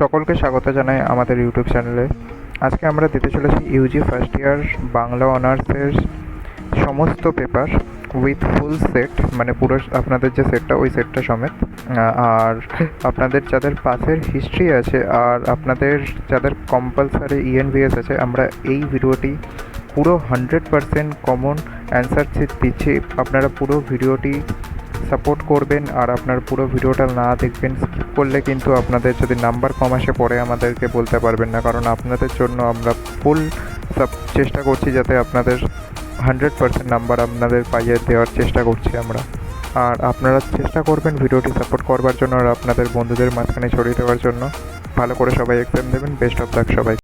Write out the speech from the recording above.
সকলকে স্বাগত জানাই আমাদের ইউটিউব চ্যানেলে। আজকে আমরা দিতে চলেছি ইউজি ফার্স্ট ইয়ার বাংলা অনার্সের সমস্ত পেপার উইথ ফুল সেট মানে পুরো আপনাদের যে সেটটা, ওই সেটটা সমেত। আর আপনাদের যাদের পাসের হিস্ট্রি আছে আর আপনাদের যাদের কম্পালসারি ইএনভিএস আছে, আমরা এই ভিডিওটি পুরো হান্ড্রেড পারসেন্ট কমন অ্যান্সার দিচ্ছি। আপনারা পুরো ভিডিওটি সাপোর্ট করবেন আর আপনার পুরো ভিডিওটা না দেখবেন স্কিপ করলে কিন্তু আপনাদের যদি নাম্বার কম আসে, পরে আমাদেরকে বলতে পারবেন না। কারণ আপনাদের জন্য আমরা ফুল চেষ্টা করছি যাতে আপনাদের হান্ড্রেড পার্সেন্ট নাম্বার আপনাদের পাইয়ে দেওয়ার চেষ্টা করছি আমরা। আর আপনারা চেষ্টা করবেন ভিডিওটি সাপোর্ট করবার জন্য আর আপনাদের বন্ধুদের মাঝখানে ছড়িয়ে দেওয়ার জন্য। ভালো করে সবাই এক্সাম দেবেন বেস্ট অফ লাক সবাই